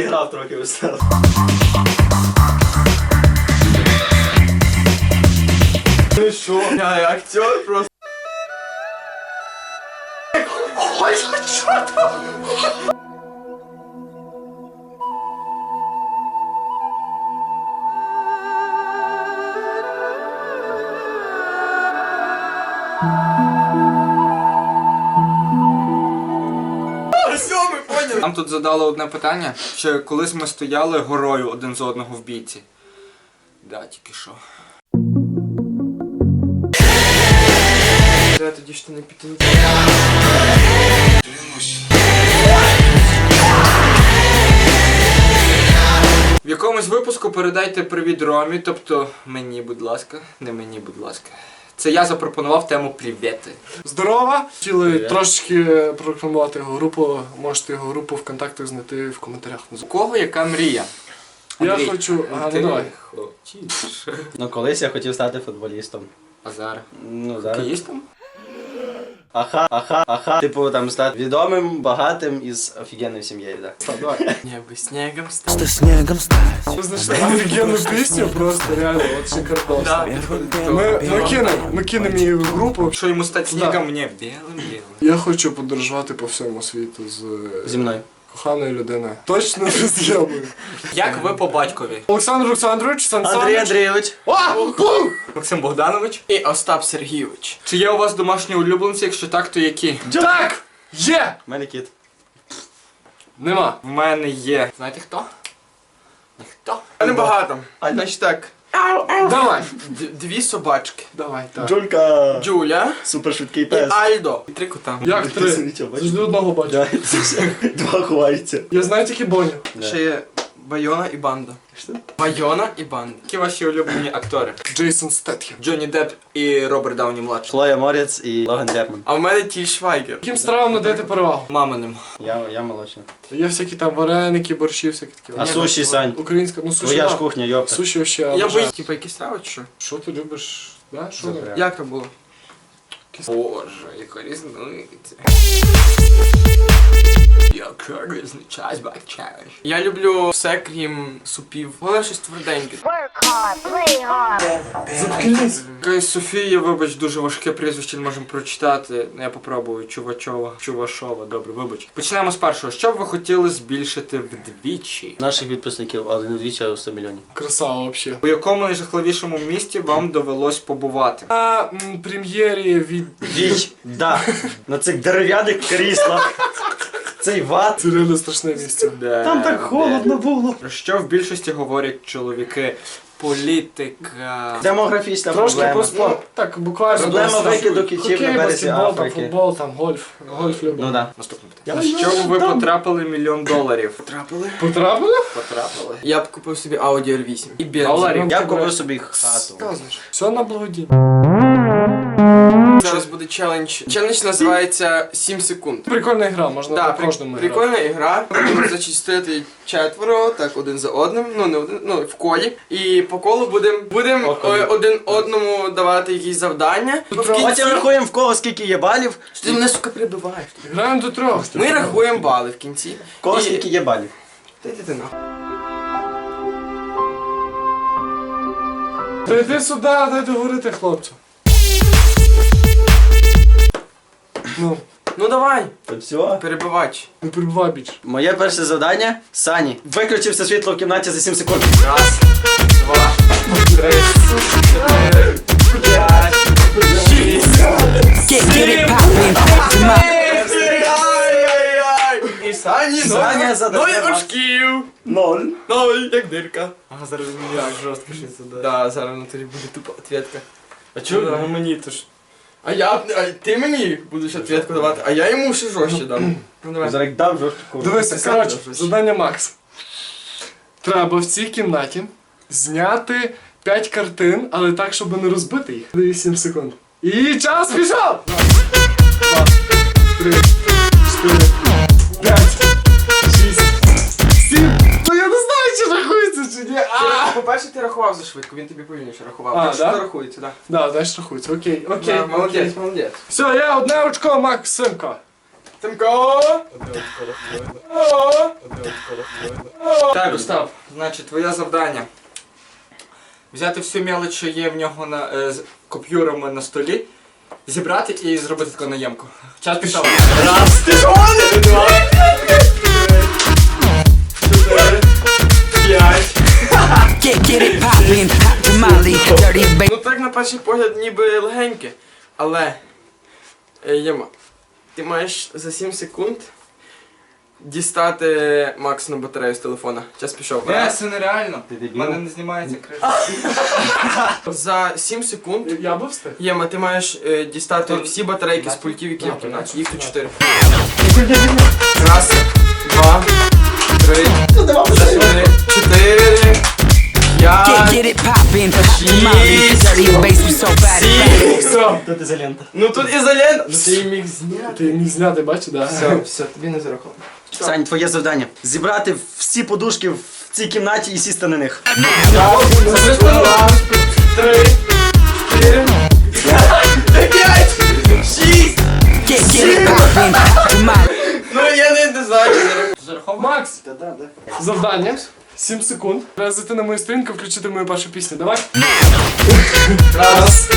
проіграв трохи весело. Ти що? Я актер просто. Ой, що там? Все, ми поняли. Нам тут задали одне питання, що колись ми стояли горою один з одного в бійці. Да, тільки що. Я тоді що не піти. В якомусь випуску передайте привіт Ромі, тобто мені, будь ласка, не мені, будь ласка. Це я запропонував тему привіти. Здорова! Хотіли трошечки прорекламувати його групу. Можете його групу в контактах знайти в коментарях. У кого яка мрія? Я Андрій, хочу. Ти ну давай. хочеш. Ну, колись я хотів стати футболістом. А зараз? Ну, зараз. Хокеїстом? Аха, аха, аха. Типу там стати відомим, багатим із з офігенною сім'єю, так. Так, давай. Небо снегом стало. Ви знайшли офігенну пісню, просто реально, от шикардос. Да. Ми, ми кинемо, ми кинемо її в групу. Що йому стати Да. снігом? Мені білим білим. Я хочу подорожувати по всьому світу з Зі мною. Коханою людиною. Точно не з Євою. Як ви по батькові? Олександр Олександрович, Сан Андрій Саныч. Андрійович. О! Пух! Максим Богданович? І Остап Сергійович. Чи є у вас домашні улюбленці? Якщо так, то які? Так! Є! У мене кіт. Нема. В мене є. Знаєте хто? Ніхто. Небагато. Значить так. Давай. д- Дві собачки. Давай, так. Джулька. Джуля Супершвидкий і пес. Альдо. І три кота. Як Ти три? собі чого, бачиш? Завжди одного бачу. Да, це все. Два ховаються. Я знаю тільки Боню. Ще є Байона і банда. Що? Байона і банда. Які ваші улюблені актори? Джейсон Стетхем. Джонні Депп і Роберт Дауні младший. Хлоя Морець і Логан Герман. А в мене Тіль Швайгер. Яким стравам надаєте перевагу? Маминим. Я, я молочна. Є всякі там вареники, борщі, всякі такі. А Ні, суші, Сань? Українська, ну суші. Твоя ж да. кухня, йопта. Суші вообще. Я боюсь, типа якісь страви чи що? Що ти любиш? Да? Що Добре. Як це було? Боже, яка різниця. Яка різниця, бачаєш. Я люблю все, крім супів. Головне щось тверденьке. Work hard, play hard. Заткнись. Якась Софія, вибач, дуже важке прізвище, не можемо прочитати. Ну, Я попробую. Чувачова, Чувашова, добре, вибач. Почнемо з першого. Що б ви хотіли збільшити вдвічі? Наших підписників один двічі 100 мільйонів. Красава вообще. У якому найжахливішому місті вам довелось побувати? На м, прем'єрі від Віч, да. На цих дерев'яних кріслах. Цей ват. це реально страшне місце. Там так холодно було. Що в більшості говорять чоловіки? Політика. Демографічна Трошки проблема. про спорт. Так, буквально. Проблема викиду кітів на березі баскетбол, там, футбол, там, гольф. Гольф люблю. Ну да. Наступне питання. На що ви потрапили мільйон доларів? Потрапили? Потрапили? Потрапили. Я б купив собі Audi R8. І бенз. Доларів? Я купив собі хату. Сказуєш. Все на благодійні. Зараз буде челендж. Челендж називається 7 секунд. Прикольна гра, можна Да, при- кожному грати. прикольна ігра. Будемо значить стояти четверо, так один за одним, ну не один, ну в колі. І по колу будемо будем, По колу. е, один одному давати якісь завдання. В Потім рахуємо в кого скільки є балів, Що ти мене сука прибиваєш? Граємо до трьох. Ми рахуємо бали в кінці. в кого І- скільки є балів. Та йди ти нахуй. Та йди сюди, дайте говорити, хлопцю. Ну, Ну давай, То все. перебивач. не перебувай більше. Моє перше завдання Сані. Виключив все світло в кімнаті за 7 секунд. Раз, два, три, чотири, п'ять, шість. І Сані, Саня Ноля задає очків. Ноль. Ной, як дирка. Ага, зараз мені як жорстко щось задає. Да, зараз на тобі буде тупа ответка. А чого ну, мені то ж? А я, а ти мені будеш ответку давати, а я йому ще жорстче дам. Ну давай. Зараз дам жорстку. Дивися, коротше, завдання Макс. Треба в цій кімнаті зняти 5 картин, але так, щоб не розбити їх. Даю 7 секунд. І час пішов! Два, три, чотири, ти рахував за швидко, він тобі повільніше рахував. А, так що да? не рахується, так. Да, знаєш, рахується. Окей, окей. Да, молодець, окей. молодець. Все, я одне очко, Максимко. Тимко! Так, Остап, значить, твоє завдання. Взяти всю мелоч, що є в нього на, е, з купюрами на столі, зібрати і зробити таку наємку. Час пішов. Раз, два, Get, get it poppin', hot tamale, dirty baby. Ну так на перший погляд ніби легеньке. Але. Е, Єма, ти маєш за 7 секунд дістати максимум батарею з телефона. Час пішов. Не, це нереально. У мене не знімається криша. За 7 секунд. Я би встиг. Єма, ти маєш е, дістати всі батарейки з пультів, які є в кімнаті. Їх тут 4. Раз, два, три, чотири, чотири, Get, get it poppin', hot tamale, dirty bass. We so bad. Все. Тут ізолента. Ну тут. Ну ти міг зняти. Ти міг зняти, бачиш, да? Все, все, тобі не зараховано. Сань, твоє завдання. Зібрати всі подушки в цій кімнаті і сісти на них. Три, чотири, п'ять, шість. Get, get it poppin', hot. Ну я не, знаю. Зараховано? Макс, завдання. 7 секунд. Треба зайти на мою сторінку, включити мою першу пісню. Давай. Раз,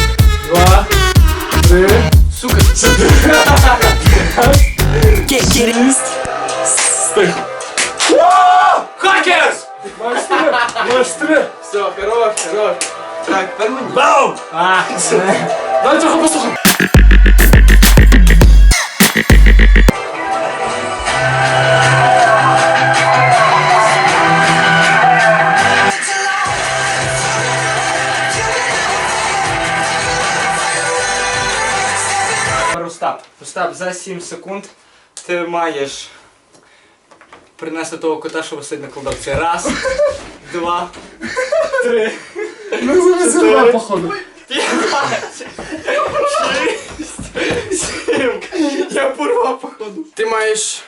два, три, Сука, Get, get it. стих. Хакерс! Маєш три, маєш три. все, хорош, хорош. Так, тепер мені. Дай трохи послухай. Остап, Остап, за 7 секунд ти маєш принести того кота, що висить на кладовці. Раз, два, три, Ми зараз зірвемо, походу. Сім. Я порвав, походу. Ти маєш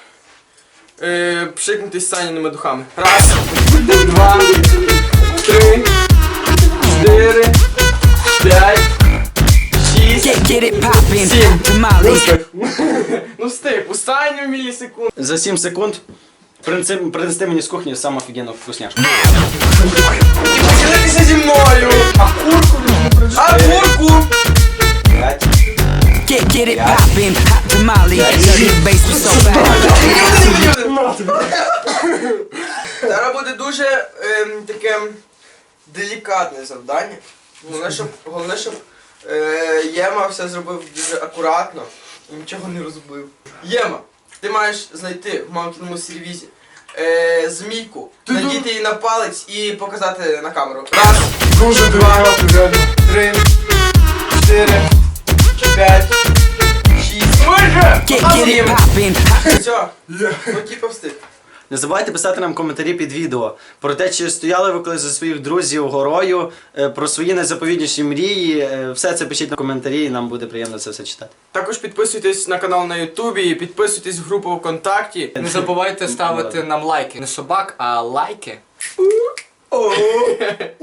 е, пшикнутись саніними духами. Раз, два, три, чотири, п'ять, шість. Get, it poppin', Сім. hot. Ну встиг, останню мілісекунду. За 7 секунд принести мені з кухні саму офігенну вкусняшку. Поділитися зі мною. А курку. А курку. Get, get it poppin', hot tamale, dirty bass. So bad. Зараз буде дуже ем, таке делікатне завдання. Головне, щоб, головне, щоб е, Єма все зробив дуже акуратно і нічого не розбив. Єма, ти маєш знайти в мамкіному сервізі е, змійку, надіти її на палець і показати на камеру. Раз, Дуже Два. три, чотири, п'ять, шість. Hot Все, ну типу встиг. Не забувайте писати нам коментарі під відео про те, чи стояли ви колись за своїх друзів горою, е, про свої найзаповідніші мрії. Е, Все це пишіть на коментарі, і нам буде приємно це все читати. Також підписуйтесь на канал на Ютубі, підписуйтесь в групу ВКонтакті. Не забувайте ставити нам лайки. Не собак, а лайки.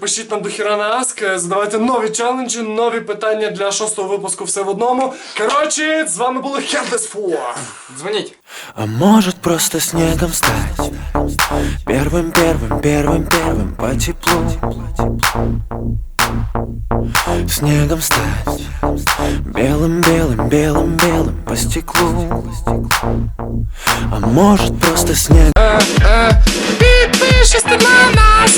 Пишіть нам до хіра на Аск, задавайте нові челенджі, нові питання для шостого випуску все в одному. Коротше, з вами були Хердес 4. Дзвоніть. А может просто снегом стать Первым, первым, первым, первым по теплу Снегом стать Белым, белым, белым, белым по стеклу А может просто снег Підпишись на нас!